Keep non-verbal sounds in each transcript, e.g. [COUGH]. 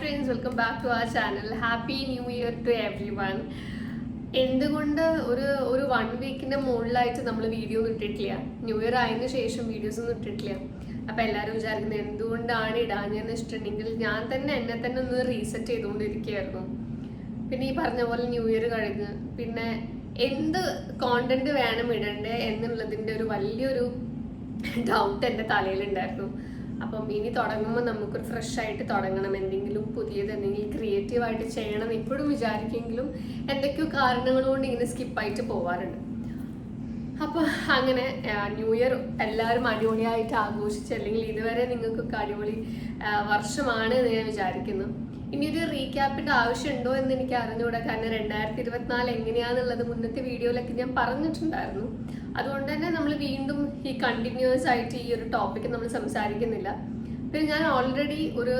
Friends welcome back to our channel happy new year to everyone എന്തുകൊണ്ട് ഒരു ഒരു one വീക്കിന്റെ മുകളിലായിട്ട് നമ്മൾ വീഡിയോ ഇട്ടിട്ടില്ല? ന്യൂ ഇയർ ആയതിനു ശേഷം വീഡിയോസ് ഒന്നും ഇട്ടിട്ടില്ല. അപ്പോൾ എല്ലാവരും വിചാരിക്കുന്നത് എന്തുകൊണ്ടാണ് ഇടാഞ്ഞതെന്ന് വെച്ചിട്ടുണ്ടെങ്കിൽ ഞാൻ തന്നെ എന്നെ തന്നെ ഒന്ന് റീസെറ്റ് ചെയ്തുകൊണ്ടിരിക്കുകയായിരുന്നു. പിന്നെ ഈ പറഞ്ഞ പോലെ ന്യൂ ഇയർ കഴിഞ്ഞ് പിന്നെ എന്ത് കോണ്ടന്റ് വേണം ഇടണ്ടേ എന്നുള്ളതിന്റെ ഒരു വലിയൊരു ഡൗട്ട് എന്റെ തലയിലുണ്ടായിരുന്നു. അപ്പം ഇനി തുടങ്ങുമ്പോൾ നമുക്കൊരു ഫ്രഷ് ആയിട്ട് തുടങ്ങണം. എന്തെങ്കിലും പുതിയത് എന്തെങ്കിലും ക്രിയേറ്റീവ് ആയിട്ട് ചെയ്യണം ഇപ്പോഴും വിചാരിക്കുമെങ്കിലും എന്തൊക്കെയോ കാരണങ്ങൾ കൊണ്ട് ഇങ്ങനെ സ്കിപ്പായിട്ട് പോവാറുണ്ട്. അപ്പോൾ അങ്ങനെ ന്യൂ ഇയർ എല്ലാവരും അടിപൊളിയായിട്ട് ആഘോഷിച്ച് അല്ലെങ്കിൽ ഇതുവരെ നിങ്ങൾക്കൊക്കെ അടിപൊളി വർഷമാണ് എന്ന് ഞാൻ വിചാരിക്കുന്നു. ഇനി ഒരു റീക്യാപ്പിന്റെ ആവശ്യമുണ്ടോ എന്ന് എനിക്ക് അറിഞ്ഞുകൂടാ. കാരണം രണ്ടായിരത്തി ഇരുപത്തിനാല് എങ്ങനെയാന്നുള്ളത് മുന്നത്തെ വീഡിയോയിലൊക്കെ ഞാൻ പറഞ്ഞിട്ടുണ്ടായിരുന്നു. അതുകൊണ്ട് തന്നെ നമ്മൾ വീണ്ടും ഈ കണ്ടിന്യൂസ് ആയിട്ട് ഈ ഒരു ടോപ്പിക്ക് നമ്മൾ സംസാരിക്കുന്നില്ല. പിന്നെ ഞാൻ ഓൾറെഡി ഒരു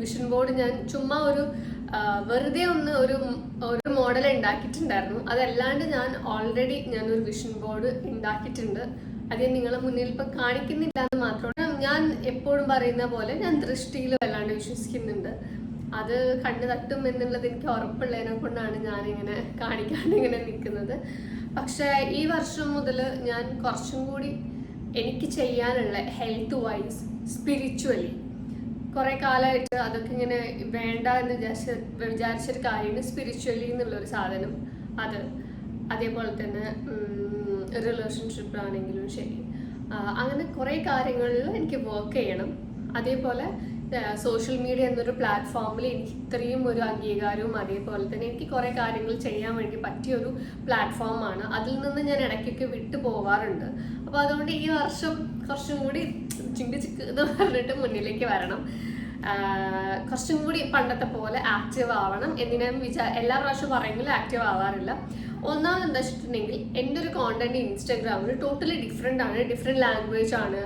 വിഷൻ ബോർഡ് ഞാൻ ചുമ്മാ ഒരു വെറുതെ ഒന്ന് ഒരു ഒരു മോഡൽ ഉണ്ടാക്കിയിട്ടുണ്ടായിരുന്നു. അതല്ലാണ്ട് ഞാൻ ഓൾറെഡി ഞാൻ ഒരു വിഷൻ ബോർഡ് ഉണ്ടാക്കിയിട്ടുണ്ട്. അത് നിങ്ങളെ മുന്നിൽ ഇപ്പൊ കാണിക്കുന്നില്ല എന്ന് മാത്രമാണ്. ഞാൻ എപ്പോഴും പറയുന്ന പോലെ ഞാൻ ദൃഷ്ടിയിൽ വല്ലാണ്ട് വിശ്വസിക്കുന്നുണ്ട്. അത് കണ്ണു തട്ടും എന്നുള്ളത് എനിക്ക് ഉറപ്പുള്ളതിനെ കൊണ്ടാണ് ഞാനിങ്ങനെ കാണിക്കാണ്ട് ഇങ്ങനെ നിൽക്കുന്നത്. പക്ഷേ ഈ വർഷം മുതൽ ഞാൻ കുറച്ചും കൂടി എനിക്ക് ചെയ്യാനുള്ള ഹെൽത്ത് വൈസ് സ്പിരിച്വലി കുറെ കാലമായിട്ട് അതൊക്കെ ഇങ്ങനെ വേണ്ട എന്ന് വിചാരിച്ച വിചാരിച്ചൊരു കാര്യമാണ് സ്പിരിച്വലി എന്നുള്ളൊരു സാധനം. അത് അതേപോലെ തന്നെ റിലേഷൻഷിപ്പ് ആണെങ്കിലും ശരി. അങ്ങനെ കുറേ കാര്യങ്ങളിൽ എനിക്ക് വർക്ക് ചെയ്യണം. അതേപോലെ സോഷ്യൽ മീഡിയ എന്നൊരു പ്ലാറ്റ്ഫോമിൽ എനിക്ക് ഇത്രയും ഒരു അംഗീകാരവും അതേപോലെ തന്നെ എനിക്ക് കുറേ കാര്യങ്ങൾ ചെയ്യാൻ വേണ്ടി പറ്റിയൊരു പ്ലാറ്റ്ഫോമാണ് അതിൽ നിന്ന് ഞാൻ ഇടയ്ക്കൊക്കെ വിട്ടു പോവാറുണ്ട്. അപ്പോൾ അതുകൊണ്ട് ഈ വർഷം കുറച്ചും കൂടി ചിന്തിച്ചു ചിക്ക് എന്ന് പറഞ്ഞിട്ട് മുന്നിലേക്ക് വരണം. കുറച്ചും കൂടി പണ്ടത്തെ പോലെ ആക്റ്റീവ് ആവണം എന്ന് വിചാ എല്ലാ പ്രാവശ്യവും പറയുമെങ്കിലും ആക്റ്റീവ് ആവാറില്ല. ഒന്നാമത് എന്താ വെച്ചിട്ടുണ്ടെങ്കിൽ എന്റെ ഒരു കോണ്ടന്റ് ഇൻസ്റ്റാഗ്രാമിൽ ടോട്ടലി ഡിഫറെന്റ് ആണ് ഡിഫറെന്റ് ലാംഗ്വേജ് ആണ്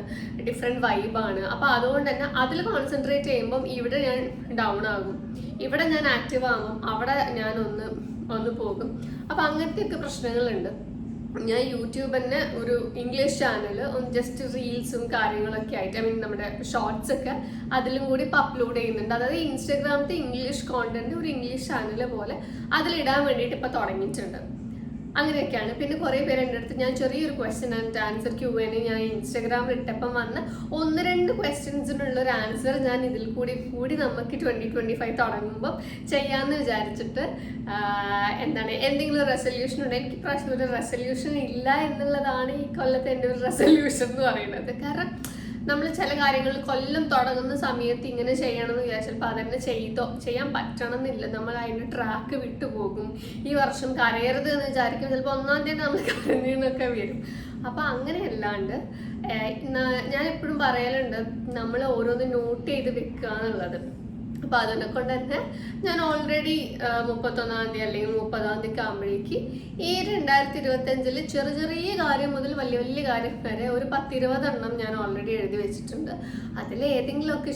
ഡിഫറെന്റ് വൈബാണ് അപ്പോൾ അതുകൊണ്ട് തന്നെ അതിൽ കോൺസെൻട്രേറ്റ് ചെയ്യുമ്പം ഇവിടെ ഞാൻ ഡൗൺ ആകും. ഇവിടെ ഞാൻ ആക്റ്റീവ് ആകും. അവിടെ ഞാൻ ഒന്ന് ഒന്ന് പോകും. അപ്പോൾ അങ്ങനത്തെയൊക്കെ പ്രശ്നങ്ങളുണ്ട്. ഞാൻ യൂട്യൂബ് തന്നെ ഒരു ഇംഗ്ലീഷ് ചാനൽ ജസ്റ്റ് റീൽസും കാര്യങ്ങളൊക്കെ ആയിട്ട് ഐ മീൻ നമ്മുടെ ഷോർട്സ് ഒക്കെ അതിലും കൂടി ഇപ്പോൾ അപ്ലോഡ് ചെയ്യുന്നുണ്ട്. അതായത് ഇൻസ്റ്റാഗ്രാമത്തെ ഇംഗ്ലീഷ് കോണ്ടന്റ് ഒരു ഇംഗ്ലീഷ് ചാനൽ പോലെ അതിലിടാൻ വേണ്ടിയിട്ട് ഇപ്പോൾ തുടങ്ങിയിട്ടുണ്ട്. അങ്ങനെയൊക്കെയാണ്. പിന്നെ കുറേ പേര് എന്റെ അടുത്ത് ഞാൻ ചെറിയൊരു ക്വസ്റ്റ്യൻ ആൻഡ് ആൻസർ ക്യൂ ഞാൻ ഇൻസ്റ്റാഗ്രാമിൽ ഇട്ടപ്പം വന്ന് ഒന്ന് രണ്ട് ക്വസ്റ്റ്യൻസിനുള്ള ഒരു ആൻസർ ഞാൻ ഇതിൽ കൂടി കൂടി നമുക്ക് ട്വന്റി ട്വന്റി ഫൈവ് തുടങ്ങുമ്പോൾ ചെയ്യാമെന്ന് വിചാരിച്ചിട്ട് എന്താണ് എന്തെങ്കിലും റെസൊല്യൂഷൻ ഉണ്ട് എനിക്ക് പ്രാവശ്യം ഒരു റെസൊല്യൂഷൻ ഇല്ല എന്നുള്ളതാണ് ഈ കൊല്ലത്തെ എന്റെ ഒരു റെസൊല്യൂഷൻ എന്ന് പറയുന്നത്. കാരണം നമ്മൾ ചില കാര്യങ്ങൾ കൊല്ലം തുടങ്ങുന്ന സമയത്ത് ഇങ്ങനെ ചെയ്യണം എന്ന് വിചാരിച്ചാൽ അപ്പം അതന്നെ ചെയ്തോ ചെയ്യാൻ പറ്റണം എന്നില്ല നമ്മൾ അതിന്റെ ട്രാക്ക് വിട്ടുപോകും ഈ വർഷം കരയരുത് എന്ന് വിചാരിക്കും. ചിലപ്പോൾ ഒന്നാം തീയതി നമ്മൾ കരഞ്ഞെന്നൊക്കെ വരും. അപ്പം അങ്ങനെയല്ലാണ്ട് ഞാൻ എപ്പോഴും പറയലുണ്ട്. നമ്മൾ ഓരോന്ന് നോട്ട് ചെയ്ത് വെക്കുക എന്നുള്ളത് അപ്പൊ അതിനെ തന്നെ ഞാൻ ഓൾറെഡി മുപ്പത്തൊന്നാം തീയതി അല്ലെങ്കിൽ മുപ്പതാം തീയതി ആകുമ്പോഴേക്ക് ഈ രണ്ടായിരത്തി ഇരുപത്തി അഞ്ചിൽ ചെറിയ ചെറിയ കാര്യം മുതൽ വലിയ വലിയ കാര്യം വരെ ഒരു പത്തിരുപതെണ്ണം ഞാൻ ഓൾറെഡി എഴുതി വെച്ചിട്ടുണ്ട്. അതിൽ ഏതെങ്കിലും ഏതെങ്കിലുമൊക്കെ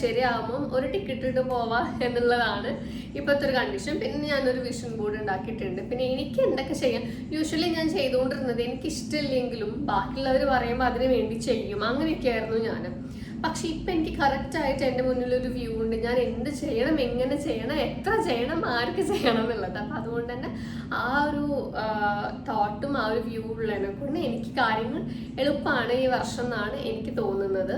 ശരിയാകുമ്പോൾ ഒരു ടിക്കറ്റ് ഇട്ട് പോവാ എന്നുള്ളതാണ് ഇപ്പോഴത്തെ ഒരു കണ്ടീഷൻ പിന്നെ ഞാനൊരു വിഷൻ ബോർഡ് ഉണ്ടാക്കിയിട്ടുണ്ട്. പിന്നെ എനിക്ക് എന്തൊക്കെ ചെയ്യാം? യൂഷ്വലി ഞാൻ ചെയ്തുകൊണ്ടിരുന്നത് എനിക്ക് ഇഷ്ടമില്ലെങ്കിലും ബാക്കിയുള്ളവർ പറയുമ്പോൾ അതിന് വേണ്ടി ചെയ്യും. അങ്ങനെയൊക്കെയായിരുന്നു ഞാൻ പക്ഷെ ഇപ്പം എനിക്ക് കറക്റ്റായിട്ട് എന്റെ മുന്നിൽ ഒരു വ്യൂ ഉണ്ട്. ഞാൻ എന്ത് ചെയ്യണം എങ്ങനെ ചെയ്യണം എത്ര ചെയ്യണം ആർക്ക് ചെയ്യണം എന്നുള്ളത്. അപ്പം അതുകൊണ്ട് തന്നെ ആ ഒരു തോട്ടും ആ ഒരു വ്യൂ ഉള്ളതിനെ കൊണ്ട് എനിക്ക് കാര്യങ്ങൾ എളുപ്പമാണ് ഈ വർഷം എന്നാണ് എനിക്ക് തോന്നുന്നത്.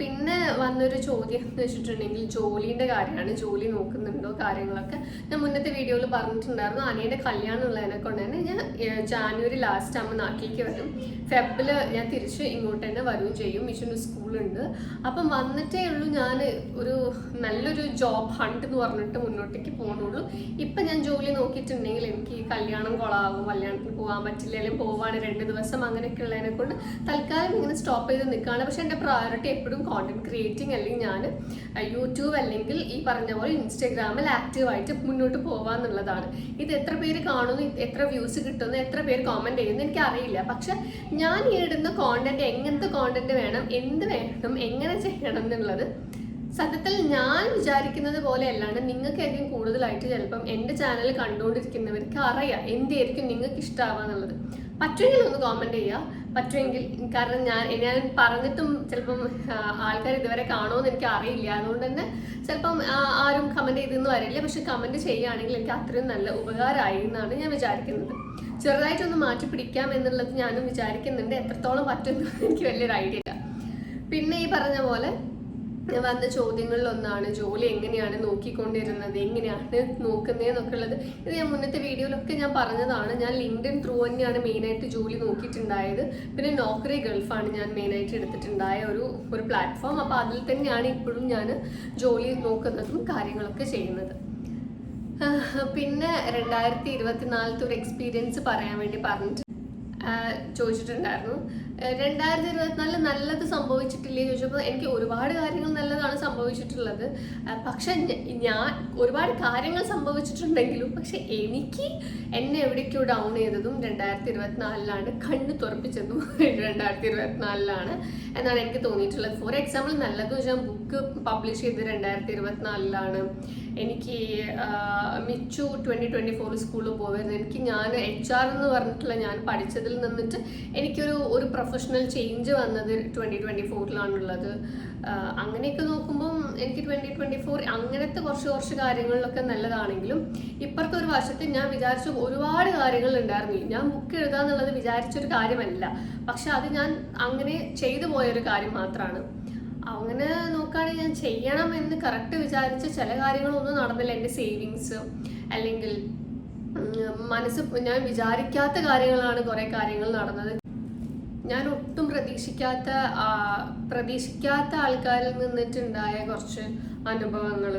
പിന്നെ വന്നൊരു ചോദ്യം എന്ന് വെച്ചിട്ടുണ്ടെങ്കിൽ ജോലീന്റെ കാര്യമാണ്. ജോലി നോക്കുന്നുണ്ടോ കാര്യങ്ങളൊക്കെ? ഞാൻ മുന്നത്തെ വീഡിയോയിൽ പറഞ്ഞിട്ടുണ്ടായിരുന്നു അനിയുടെ കല്യാണം ഉള്ളതിനെ കൊണ്ട് തന്നെ ഞാൻ ജാനുവരി ലാസ്റ്റ് ആകുമ്പോൾ നാട്ടിലേക്ക് വരും. ഫെബിൽ ഞാൻ തിരിച്ച് ഇങ്ങോട്ട് തന്നെ വരികയും ചെയ്യും. മിഷന് സ്കൂളുണ്ട്. അപ്പം വന്നിട്ടേ ഉള്ളൂ ഞാൻ ഒരു നല്ലൊരു ജോബ് ഹണ്ട് എന്ന് പറഞ്ഞിട്ട് മുന്നോട്ടേക്ക് പോകുന്നുള്ളൂ ഇപ്പം ഞാൻ ജോലി നോക്കിയിട്ടുണ്ടെങ്കിൽ എനിക്ക് ഈ കല്യാണം കൊളാകും കല്യാണത്തിന് പോകാൻ പറ്റില്ല അല്ലെങ്കിൽ പോവാണ് രണ്ട് ദിവസം അങ്ങനെയൊക്കെ ഉള്ളതിനെ കൊണ്ട് തൽക്കാലം ഇങ്ങനെ സ്റ്റോപ്പ് ചെയ്ത് നിൽക്കുകയാണ്. പക്ഷെ എന്റെ പ്രയോറിറ്റി എപ്പോഴും കോണ്ടന്റ് ക്രിയേറ്റിംഗ് അല്ലെങ്കിൽ ഞാൻ യൂട്യൂബ് അല്ലെങ്കിൽ ഈ പറഞ്ഞ പോലെ ഇൻസ്റ്റാഗ്രാമിൽ ആക്റ്റീവായിട്ട് മുന്നോട്ട് പോവാന്നുള്ളതാണ് ഇത് എത്ര പേര് കാണുന്നു എത്ര വ്യൂസ് കിട്ടുന്നു എത്ര പേര് കോമന്റ് ചെയ്യുന്നു എനിക്ക് അറിയില്ല പക്ഷെ ഞാൻ ഇടുന്ന കോണ്ടന്റ് എങ്ങനത്തെ കോണ്ടന്റ് വേണം എന്ത് വേണം എങ്ങനെ ചെയ്യണം എന്നുള്ളത് സത്യത്തിൽ ഞാൻ വിചാരിക്കുന്നത് പോലെ അല്ലാണ്ട് നിങ്ങൾക്കായിരിക്കും കൂടുതലായിട്ട് ചിലപ്പം എന്റെ ചാനൽ കണ്ടുകൊണ്ടിരിക്കുന്നവർക്ക് അറിയാം എന്തായിരിക്കും നിങ്ങൾക്ക് ഇഷ്ടമാവുക എന്നുള്ളത് പറ്റുമെങ്കിൽ ഒന്ന് കോമന്റ് ചെയ്യുക. പറ്റുമെങ്കിൽ കാരണം ഞാൻ ഞാൻ പറഞ്ഞിട്ടും ചിലപ്പം ആൾക്കാർ ഇതുവരെ കാണുമെന്ന് എനിക്ക് അറിയില്ല. അതുകൊണ്ട് തന്നെ ചിലപ്പം ആരും കമന്റ് ചെയ്തെന്ന് വരില്ല. പക്ഷെ കമന്റ് ചെയ്യുകയാണെങ്കിൽ എനിക്ക് അത്രയും നല്ല ഉപകാരമായി എന്നാണ് ഞാൻ വിചാരിക്കുന്നത്. ചെറുതായിട്ടൊന്ന് മാറ്റി പിടിക്കാം എന്നുള്ളത് ഞാനും വിചാരിക്കുന്നുണ്ട്. എത്രത്തോളം പറ്റുമെന്ന് എനിക്ക് വലിയൊരു ഐഡിയ ഇല്ല. പിന്നെ ഈ പറഞ്ഞ പോലെ വന്ന ചോദ്യങ്ങളിൽ ഒന്നാണ് ജോലി എങ്ങനെയാണ് നോക്കിക്കൊണ്ടിരുന്നത്? എങ്ങനെയാണ് നോക്കുന്നതെന്നൊക്കെ ഉള്ളത് ഇത് ഞാൻ മുന്നത്തെ വീഡിയോയിലൊക്കെ ഞാൻ പറഞ്ഞതാണ്. ഞാൻ ലിങ്ക്ഡിൻ ത്രൂ തന്നെയാണ് മെയിനായിട്ട് ജോലി നോക്കിയിട്ടുണ്ടായത്. പിന്നെ നോക്കറി ഗൾഫാണ് ഞാൻ മെയിനായിട്ട് എടുത്തിട്ടുണ്ടായ ഒരു ഒരു പ്ലാറ്റ്ഫോം. അപ്പോൾ അതിൽ തന്നെയാണ് ഇപ്പോഴും ഞാൻ ജോലി നോക്കുന്നതും കാര്യങ്ങളൊക്കെ ചെയ്യുന്നത്. പിന്നെ രണ്ടായിരത്തി ഇരുപത്തിനാലത്തെ ഒരു എക്സ്പീരിയൻസ് പറയാൻ വേണ്ടി പറഞ്ഞിട്ട് ചോദിച്ചിട്ടുണ്ടായിരുന്നു. രണ്ടായിരത്തി ഇരുപത്തിനാലിൽ നല്ലത് സംഭവിച്ചിട്ടില്ലേ ചോദിച്ചപ്പോൾ എനിക്ക് ഒരുപാട് കാര്യങ്ങൾ നല്ലതാണ് സംഭവിച്ചിട്ടുള്ളത്. പക്ഷെ ഞാൻ ഒരുപാട് കാര്യങ്ങൾ സംഭവിച്ചിട്ടുണ്ടെങ്കിലും പക്ഷെ എനിക്ക് എന്നെ എവിടേക്കോ ഡൗൺ ചെയ്തതും രണ്ടായിരത്തി ഇരുപത്തിനാലിലാണ് കണ്ണ് തുറപ്പിച്ചതും രണ്ടായിരത്തി ഇരുപത്തിനാലിലാണ് എന്നാണ് എനിക്ക് തോന്നിയിട്ടുള്ളത്. ഫോർ എക്സാമ്പിൾ നല്ലത് വെച്ചാൽ ബുക്ക് പബ്ലിഷ് ചെയ്ത് രണ്ടായിരത്തി ഇരുപത്തിനാലിലാണ് എനിക്ക് മിച്ചു ട്വന്റി ട്വന്റി ഫോർ സ്കൂളിൽ പോവായിരുന്നു. എനിക്ക് ഞാൻ എച്ച് ആർ എന്ന് പറഞ്ഞിട്ടുള്ള ഞാൻ പഠിച്ചതിൽ നിന്നിട്ട് എനിക്കൊരു ഒരു പ്രൊഫഷണൽ ചേഞ്ച് വന്നത് ട്വന്റി ട്വന്റി ഫോറിലാണുള്ളത് അങ്ങനെയൊക്കെ നോക്കുമ്പം എനിക്ക് ട്വന്റി ട്വന്റി ഫോർ അങ്ങനത്തെ കുറച്ച് കുറച്ച് കാര്യങ്ങളിലൊക്കെ നല്ലതാണെങ്കിലും ഇപ്പുറത്തെ ഒരു വശത്ത് ഞാൻ വിചാരിച്ച ഒരുപാട് കാര്യങ്ങൾ ഉണ്ടായിരുന്നു ഞാൻ ബുക്ക് എഴുതുക എന്നുള്ളത് വിചാരിച്ചൊരു കാര്യമല്ല. പക്ഷെ അത് ഞാൻ അങ്ങനെ ചെയ്തു പോയൊരു കാര്യം മാത്രമാണ് അങ്ങനെ നോക്കുകയാണെങ്കിൽ ഞാൻ ചെയ്യണം എന്ന് കറക്റ്റ് വിചാരിച്ച ചില കാര്യങ്ങളൊന്നും നടന്നില്ല. എന്റെ സേവിങ്സ് അല്ലെങ്കിൽ മനസ്സ് ഞാൻ വിചാരിക്കാത്ത കാര്യങ്ങളാണ് കുറേ കാര്യങ്ങൾ നടന്നത്. ഞാൻ ഒട്ടും പ്രതീക്ഷിക്കാത്ത പ്രതീക്ഷിക്കാത്ത ആൾക്കാരിൽ നിന്നിട്ടുണ്ടായ കുറച്ച് അനുഭവങ്ങൾ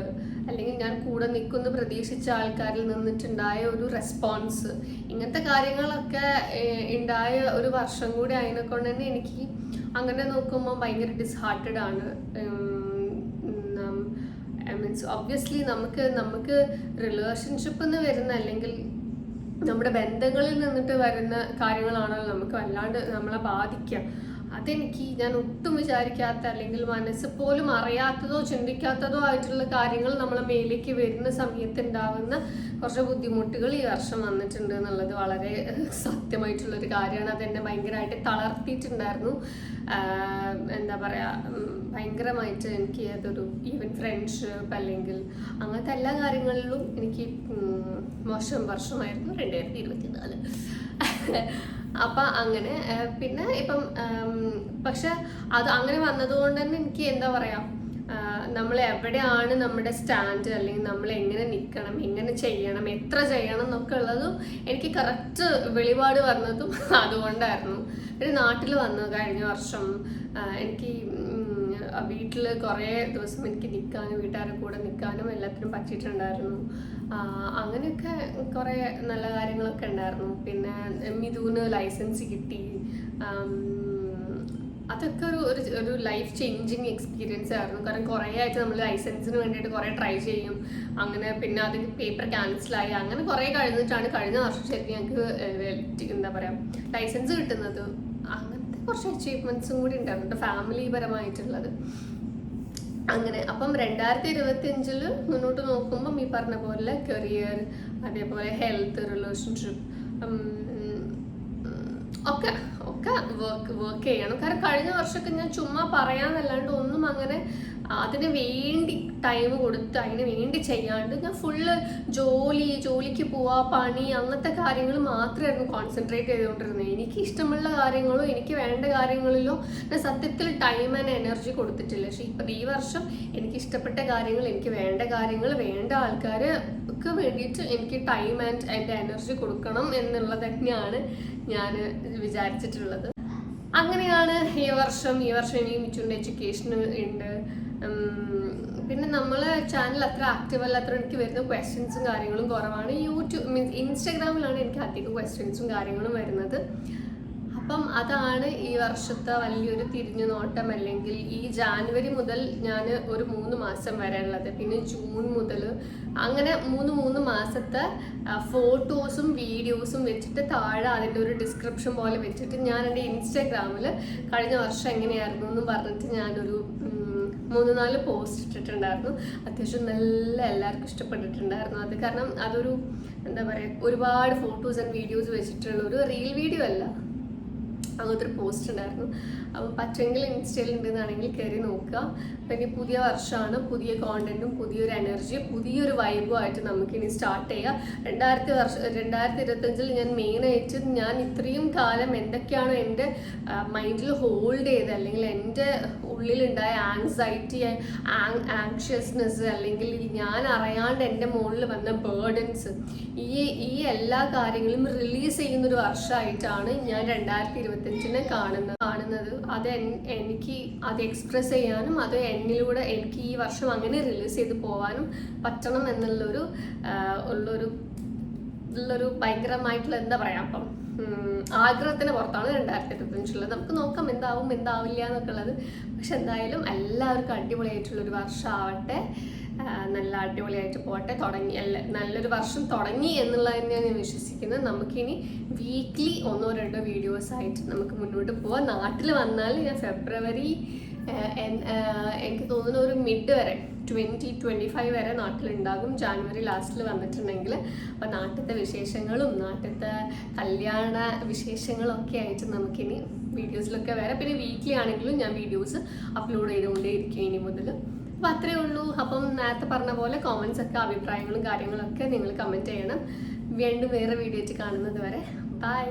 അല്ലെങ്കിൽ ഞാൻ കൂടെ നിൽക്കുന്ന പ്രതീക്ഷിച്ച ആൾക്കാരിൽ നിന്നിട്ടുണ്ടായ ഒരു റെസ്പോൺസ് ഇങ്ങനത്തെ കാര്യങ്ങളൊക്കെ ഉണ്ടായ ഒരു വർഷം കൂടി ആയതിനെ കൊണ്ട് തന്നെ എനിക്ക് അങ്ങനെ നോക്കുമ്പോൾ ഭയങ്കര ഡിസ്ഹാർട്ടഡ് ആണ്. മീൻസ് ഒബ്വിയസ്ലി നമുക്ക് നമുക്ക് റിലേഷൻഷിപ്പ് എന്ന് വരുന്ന അല്ലെങ്കിൽ നമ്മുടെ ബന്ധങ്ങളിൽ നിന്നിട്ട് വരുന്ന കാര്യങ്ങളാണല്ലോ നമുക്ക് വല്ലാണ്ട് നമ്മളെ ബാധിക്കുക അതെനിക്ക് ഞാൻ ഒട്ടും വിചാരിക്കാത്ത അല്ലെങ്കിൽ മനസ്സ് പോലും അറിയാത്തതോ ചിന്തിക്കാത്തതോ ആയിട്ടുള്ള കാര്യങ്ങൾ നമ്മളെ മേലേക്ക് വരുന്ന സമയത്ത് ഉണ്ടാവുന്ന കുറച്ച് ബുദ്ധിമുട്ടുകൾ ഈ വർഷം വന്നിട്ടുണ്ട് എന്നുള്ളത് വളരെ സത്യമായിട്ടുള്ളൊരു കാര്യമാണ്. അതെന്നെ ഭയങ്കരമായിട്ട് തളർത്തിയിട്ടുണ്ടായിരുന്നു. എന്താ പറയുക ഭയങ്കരമായിട്ട് എനിക്ക് അതൊരു ഈവൻ ഫ്രണ്ട്ഷിപ്പ് അല്ലെങ്കിൽ അങ്ങനത്തെ എല്ലാ കാര്യങ്ങളിലും എനിക്ക് മോശം വർഷമായിരുന്നു രണ്ടായിരത്തി ഇരുപത്തിനാല്. അപ്പം അങ്ങനെ പിന്നെ ഇപ്പം പക്ഷെ അത് അങ്ങനെ വന്നതുകൊണ്ട് തന്നെ എനിക്ക് എന്താ പറയാ നമ്മൾ എവിടെയാണ് നമ്മുടെ സ്റ്റാൻഡ് അല്ലെങ്കിൽ നമ്മൾ എങ്ങനെ നിൽക്കണം എങ്ങനെ ചെയ്യണം എത്ര ചെയ്യണം എന്നൊക്കെ ഉള്ളതും എനിക്ക് കറക്റ്റ് വെളിപാട് വന്നതും [LAUGHS] അതുകൊണ്ടായിരുന്നു. പിന്നെ നാട്ടിൽ വന്നു കഴിഞ്ഞ വർഷം എനിക്ക് വീട്ടിൽ കുറേ ദിവസം എനിക്ക് നിൽക്കാനും വീട്ടുകാരുടെ കൂടെ നിൽക്കാനും എല്ലാത്തിനും പറ്റിയിട്ടുണ്ടായിരുന്നു. അങ്ങനെയൊക്കെ കുറേ നല്ല കാര്യങ്ങളൊക്കെ ഉണ്ടായിരുന്നു. പിന്നെ മിഥുന് ലൈസൻസ് കിട്ടി. അതൊക്കെ ഒരു ഒരു ഒരു ലൈഫ് ചേഞ്ചിങ് എക്സ്പീരിയൻസ് ആയിരുന്നു. കാരണം കുറേ ആയിട്ട് നമ്മൾ ലൈസൻസിന് വേണ്ടിയിട്ട് കുറേ ട്രൈ ചെയ്യും. അങ്ങനെ പിന്നെ അത് പേപ്പർ ക്യാൻസലായി അങ്ങനെ കുറേ കഴിഞ്ഞിട്ടാണ് കഴിഞ്ഞ വർഷം ശരി ഞങ്ങൾക്ക് എന്താ പറയുക ലൈസൻസ് കിട്ടുന്നത്. കുറച്ച് അച്ചീവ്മെന്റ്സും കൂടി ഉണ്ടായിരുന്നു ഫാമിലി പരമായിട്ടുള്ളത് അങ്ങനെ അപ്പം രണ്ടായിരത്തി ഇരുപത്തി അഞ്ചിൽ മുന്നോട്ട് നോക്കുമ്പം ഈ പറഞ്ഞ പോലെ കരിയർ അതേപോലെ ഹെൽത്ത് റിലേഷൻഷിപ്പ് ഒക്കെ ഒക്കെ വർക്ക് വർക്ക് ചെയ്യണം. കാരണം കഴിഞ്ഞ വർഷമൊക്കെ ഞാൻ ചുമ്മാ പറയാന്നല്ലാണ്ട് ഒന്നും അങ്ങനെ അതിന് വേണ്ടി ടൈം കൊടുത്ത് അതിന് വേണ്ടി ചെയ്യാണ്ട് ഞാൻ ഫുള്ള് ജോലി ജോലിക്ക് പോവാ പണി അങ്ങനത്തെ കാര്യങ്ങൾ മാത്രമായിരുന്നു കോൺസെൻട്രേറ്റ് ചെയ്തുകൊണ്ടിരുന്നത്. എനിക്ക് ഇഷ്ടമുള്ള കാര്യങ്ങളോ എനിക്ക് വേണ്ട കാര്യങ്ങളിലോ ഞാൻ സത്യത്തിൽ ടൈം ആൻഡ് എനർജി കൊടുത്തിട്ടില്ല. പക്ഷേ ഇപ്പം ഈ വർഷം എനിക്ക് ഇഷ്ടപ്പെട്ട കാര്യങ്ങൾ എനിക്ക് വേണ്ട കാര്യങ്ങൾ വേണ്ട ആൾക്കാർക്ക് വേണ്ടിയിട്ട് എനിക്ക് ടൈം ആൻഡ് എന്റെ എനർജി കൊടുക്കണം എന്നുള്ളത് തന്നെയാണ് ഞാൻ വിചാരിച്ചിട്ടുള്ളത്. അങ്ങനെയാണ് ഈ വർഷം ഈ വർഷം ഇനിയും മിച്ചുന്റെ എഡ്യൂക്കേഷൻ ഉണ്ട്. പിന്നെ നമ്മളെ ചാനൽ അത്ര ആക്റ്റീവ് അല്ലാത്ത എനിക്ക് വരുന്ന ക്വസ്റ്റ്യൻസും കാര്യങ്ങളും കുറവാണ്. യൂട്യൂബ് മീൻസ് ഇൻസ്റ്റാഗ്രാമിലാണ് എനിക്ക് അധികം ക്വസ്റ്റ്യൻസും കാര്യങ്ങളും വരുന്നത്. അപ്പം അതാണ് ഈ വർഷത്തെ വലിയൊരു തിരിഞ്ഞു നോട്ടം അല്ലെങ്കിൽ ഈ ജാനുവരി മുതൽ ഞാൻ ഒരു മൂന്ന് മാസം വരെ ഉള്ളത് പിന്നെ ജൂൺ മുതൽ അങ്ങനെ മൂന്ന് മൂന്ന് മാസത്തെ ഫോട്ടോസും വീഡിയോസും വെച്ചിട്ട് താഴെ അതിന്റെ ഒരു ഡിസ്ക്രിപ്ഷൻ പോലെ വെച്ചിട്ട് ഞാൻ എന്റെ ഇൻസ്റ്റാഗ്രാമിൽ കഴിഞ്ഞ വർഷം എങ്ങനെയായിരുന്നു എന്ന് പറഞ്ഞിട്ട് ഞാനൊരു മൂന്ന് നാല് പോസ്റ്റ് ഇട്ടിട്ടുണ്ടായിരുന്നു. അത്യാവശ്യം നല്ല എല്ലാവർക്കും ഇഷ്ടപ്പെട്ടിട്ടുണ്ടായിരുന്നു. അത് കാരണം അതൊരു എന്താ പറയുക ഒരുപാട് ഫോട്ടോസ് ആൻഡ് വീഡിയോസ് വെച്ചിട്ടുള്ള ഒരു റീൽ വീഡിയോ അല്ല. അങ്ങനത്തെ ഒരു പോസ്റ്റ് ഉണ്ടായിരുന്നു. അപ്പോൾ പറ്റുമെങ്കിൽ ഇൻസ്റ്റയിൽ ഉണ്ടെന്നാണെങ്കിൽ കയറി നോക്കുക. അപ്പം ഇനി പുതിയ വർഷമാണ് പുതിയ കോണ്ടന്റും പുതിയൊരു എനർജിയും പുതിയൊരു വൈബും ആയിട്ട് നമുക്കിനി സ്റ്റാർട്ട് ചെയ്യാം. രണ്ടായിരത്തി വർഷം രണ്ടായിരത്തി ഇരുപത്തഞ്ചിൽ ഞാൻ മെയിനായിട്ട് ഞാൻ ഇത്രയും കാലം എന്തൊക്കെയാണോ എന്റെ മൈൻഡിൽ ഹോൾഡ് ചെയ്ത് അല്ലെങ്കിൽ എന്റെ ഉള്ളിലുണ്ടായ ആങ്സൈറ്റി ആങ്ഷ്യസ്നെസ് അല്ലെങ്കിൽ ഞാൻ അറിയാണ്ട് എന്റെ മുകളിൽ വന്ന ബേർഡൻസ് ഈ ഈ എല്ലാ കാര്യങ്ങളും റിലീസ് ചെയ്യുന്ന ഒരു വർഷമായിട്ടാണ് ഞാൻ രണ്ടായിരത്തി ഇരുപത്തഞ്ചിനെ കാണുന്നത്. കാണുന്നത് അത് എനിക്ക് അത് എക്സ്പ്രസ് ചെയ്യാനും അത് എന്നിലൂടെ എനിക്ക് ഈ വർഷം അങ്ങനെ റിലീസ് ചെയ്ത് പോകാനും പറ്റണം എന്നുള്ളൊരു ഉള്ളൊരു ഉള്ളൊരു ഭയങ്കരമായിട്ടുള്ള എന്താ പറയാ അപ്പം ആഗ്രഹത്തിന് പുറത്താണ് രണ്ടായിരത്തി ഇരുപത്തഞ്ചുള്ളത് നമുക്ക് നോക്കാം എന്താവും എന്താവില്ല എന്നൊക്കെ ഉള്ളത് പക്ഷെ എന്തായാലും എല്ലാവർക്കും അടിപൊളിയായിട്ടുള്ള ഒരു വർഷമാവട്ടെ. നല്ല അടിപൊളിയായിട്ട് പോട്ടെ തുടങ്ങി അല്ല നല്ലൊരു വർഷം തുടങ്ങി എന്നുള്ളത് തന്നെയാണ് ഞാൻ വിശ്വസിക്കുന്നത് നമുക്കിനി വീക്ക്ലി ഒന്നോ രണ്ടോ വീഡിയോസ് ആയിട്ട് നമുക്ക് മുന്നോട്ട് പോവാം. നാട്ടിൽ വന്നാൽ ഞാൻ ഫെബ്രുവരി എനിക്ക് തോന്നുന്നു ഒരു മിഡ് വരെ ട്വന്റി ട്വന്റി ഫൈവ് വരെ നാട്ടിലുണ്ടാകും. ജാനുവരി ലാസ്റ്റിൽ വന്നിട്ടുണ്ടെങ്കിൽ അപ്പോൾ നാട്ടിലത്തെ വിശേഷങ്ങളും നാട്ടിലത്തെ കല്യാണ വിശേഷങ്ങളും ഒക്കെ ആയിട്ട് നമുക്കിനി വീഡിയോസിലൊക്കെ വരാം. പിന്നെ വീക്കിലി ആണെങ്കിലും ഞാൻ വീഡിയോസ് അപ്ലോഡ് ചെയ്തുകൊണ്ടേ ഇരിക്കും ഇനി മുതൽ അപ്പോൾ അത്രേ ഉള്ളൂ. അപ്പം നേരത്തെ പറഞ്ഞ പോലെ കോമൻസ് ഒക്കെ അഭിപ്രായങ്ങളും കാര്യങ്ങളൊക്കെ നിങ്ങൾ കമന്റ് ചെയ്യണം. വീണ്ടും വേറെ വീഡിയോ കാണുന്നത് വരെ. ബൈ